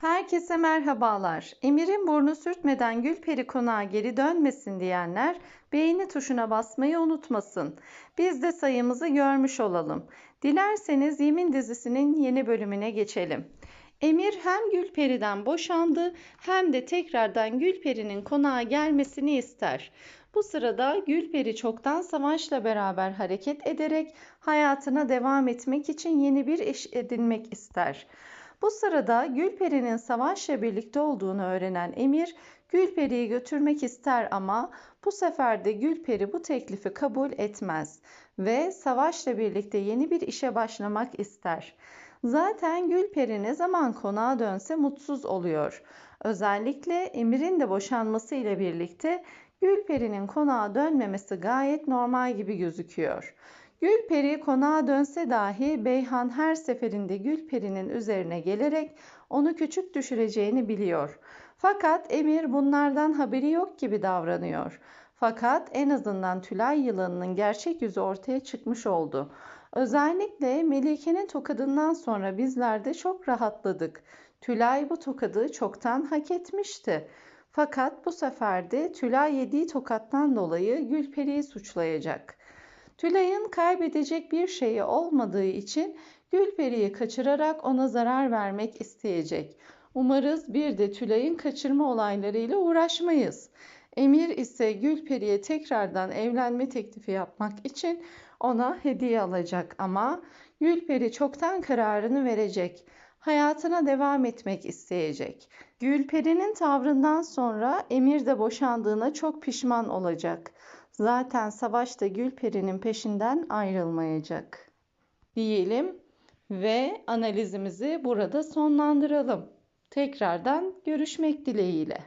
Herkese merhabalar. Emir'in burnu sürtmeden Gülperi konağa geri dönmesin diyenler beğeni tuşuna basmayı unutmasın. Biz de sayımızı görmüş olalım. Dilerseniz Yemin dizisinin yeni bölümüne geçelim. Emir hem Gülperi'den boşandı hem de tekrardan Gülperi'nin konağa gelmesini ister. Bu sırada Gülperi çoktan Savaş'la beraber hareket ederek hayatına devam etmek için yeni bir eş edinmek ister. Bu sırada Gülperi'nin Savaş'la birlikte olduğunu öğrenen Emir, Gülperi'yi götürmek ister ama bu sefer de Gülperi bu teklifi kabul etmez ve Savaş'la birlikte yeni bir işe başlamak ister. Zaten Gülperi ne zaman konağa dönse mutsuz oluyor. Özellikle Emir'in de boşanması ile birlikte Gülperi'nin konağa dönmemesi gayet normal gibi gözüküyor. Gülperi konağa dönse dahi Beyhan her seferinde Gülperi'nin üzerine gelerek onu küçük düşüreceğini biliyor. Fakat Emir bunlardan haberi yok gibi davranıyor. Fakat en azından Tülay yılanının gerçek yüzü ortaya çıkmış oldu. Özellikle Melike'nin tokadından sonra bizler de çok rahatladık. Tülay bu tokadı çoktan hak etmişti. Fakat bu sefer de Tülay yediği tokattan dolayı Gülperi'yi suçlayacak. Tülay'ın kaybedecek bir şeyi olmadığı için Gülperi'yi kaçırarak ona zarar vermek isteyecek. Umarız bir de Tülay'ın kaçırma olaylarıyla uğraşmayız. Emir ise Gülperi'ye tekrardan evlenme teklifi yapmak için ona hediye alacak ama Gülperi çoktan kararını verecek. Hayatına devam etmek isteyecek. Gülperi'nin tavrından sonra Emir de boşandığına çok pişman olacak. Zaten Savaş da Gülperi'nin peşinden ayrılmayacak. Diyelim ve analizimizi burada sonlandıralım. Tekrardan görüşmek dileğiyle.